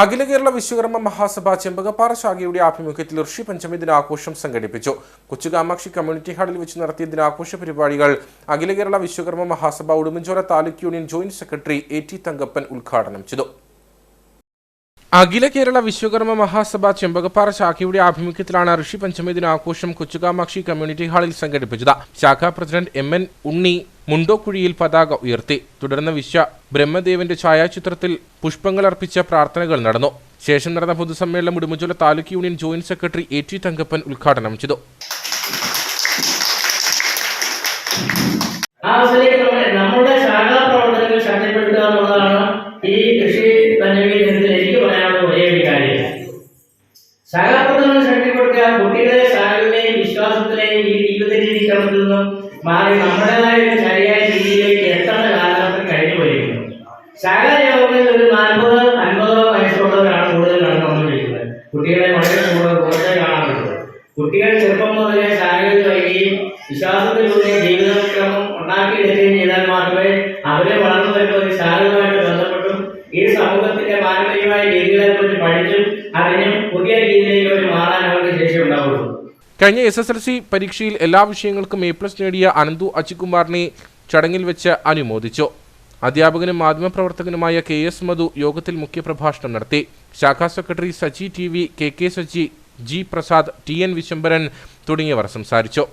അഖില കേരള വിശ്വകർമ്മ മഹാസഭ ചെമ്പകപ്പാറ ശാഖയുടെ ആഭിമുഖ്യത്തിൽ ഋഷി പഞ്ചമി ദിനാഘോഷം സംഘടിപ്പിച്ചു. കൊച്ചുകാമാക്ഷി കമ്മ്യൂണിറ്റി ഹാളിൽ വെച്ച് നടത്തിയ ദിനാഘോഷ പരിപാടികൾ Akhila Kerala Vishwakarma Mahasabha Udumbanchola taluk union joint secretary A T Thankappan ഉദ്ഘാടനം ചെയ്തു. അഖില കേരള വിശ്വകർമ്മ മഹാസഭ ചെമ്പകപ്പാറ ശാഖയുടെ ആഭിമുഖ്യത്തിലാണ് ഋഷി പഞ്ചമി ദിനാഘോഷം കൊച്ചുകാമാക്ഷി കമ്മ്യൂണിറ്റി ഹാളിൽ സംഘടിപ്പിച്ചത്. ശാഖാ പ്രസിഡന്റ് എം എൻ ഉണ്ണി മുണ്ടോക്കുഴിയിൽ പതാക ഉയർത്തി. തുടർന്ന് വിശ്വ ബ്രഹ്മദേവന്റെ ഛായാചിത്രത്തിൽ പുഷ്പങ്ങൾ അർപ്പിച്ച പ്രാർത്ഥനകൾ നടന്നു. ശേഷം നടന്ന പൊതുസമ്മേളനം Udumbuchola taluk union joint secretary A T Thankappan ഉദ്ഘാടനം ചെയ്തു. പ്രവർത്തനങ്ങൾ ശക്തിപ്പെടുത്തുക കുട്ടികളെ വിശ്വാസത്തിലെയും ഈ ജീവിത രീതി ക്രമത്തിൽ നിന്നും മാറി നമ്മുടേതായ ശരിയായ രീതിയിലേക്ക് എത്തേണ്ട കാലഘട്ടം കഴിഞ്ഞു പോയിരിക്കുന്നു. ശാഖാ ഒരു നാൽപ്പത് അൻപതോ വയസ്സുള്ളവരാണ് കൂടുതൽ നടന്നുകൊണ്ടിരിക്കുന്നത്. കുട്ടികളെ വളരെ കൂടുതൽ കൂടുതൽ കാണാറുള്ളത് കുട്ടികൾ ചെറുപ്പം മുതലേ ശാഖയിൽ വൈകിയും വിശ്വാസത്തിലൂടെ പഠിച്ചും അറിഞ്ഞും പുതിയ രീതിയിലേക്ക് അവർ മാറാൻ അവർക്ക് ശേഷി ഉണ്ടാവുള്ളൂ. കഴിഞ്ഞ എസ് എസ് എൽ സി പരീക്ഷയിൽ എല്ലാ വിഷയങ്ങൾക്കും എ പ്ലസ് നേടിയ അനന്തു അച്ചികുമാറിനെ ചടങ്ങിൽ വെച്ച് അനുമോദിച്ചു. അധ്യാപകനും മാധ്യമപ്രവർത്തകനുമായ കെ എസ് മധു യോഗത്തിൽ മുഖ്യപ്രഭാഷണം നടത്തി. ശാഖാ secretary Saji T V K K Saji G Prasad T N Vishambaran തുടങ്ങിയവർ സംസാരിച്ചു.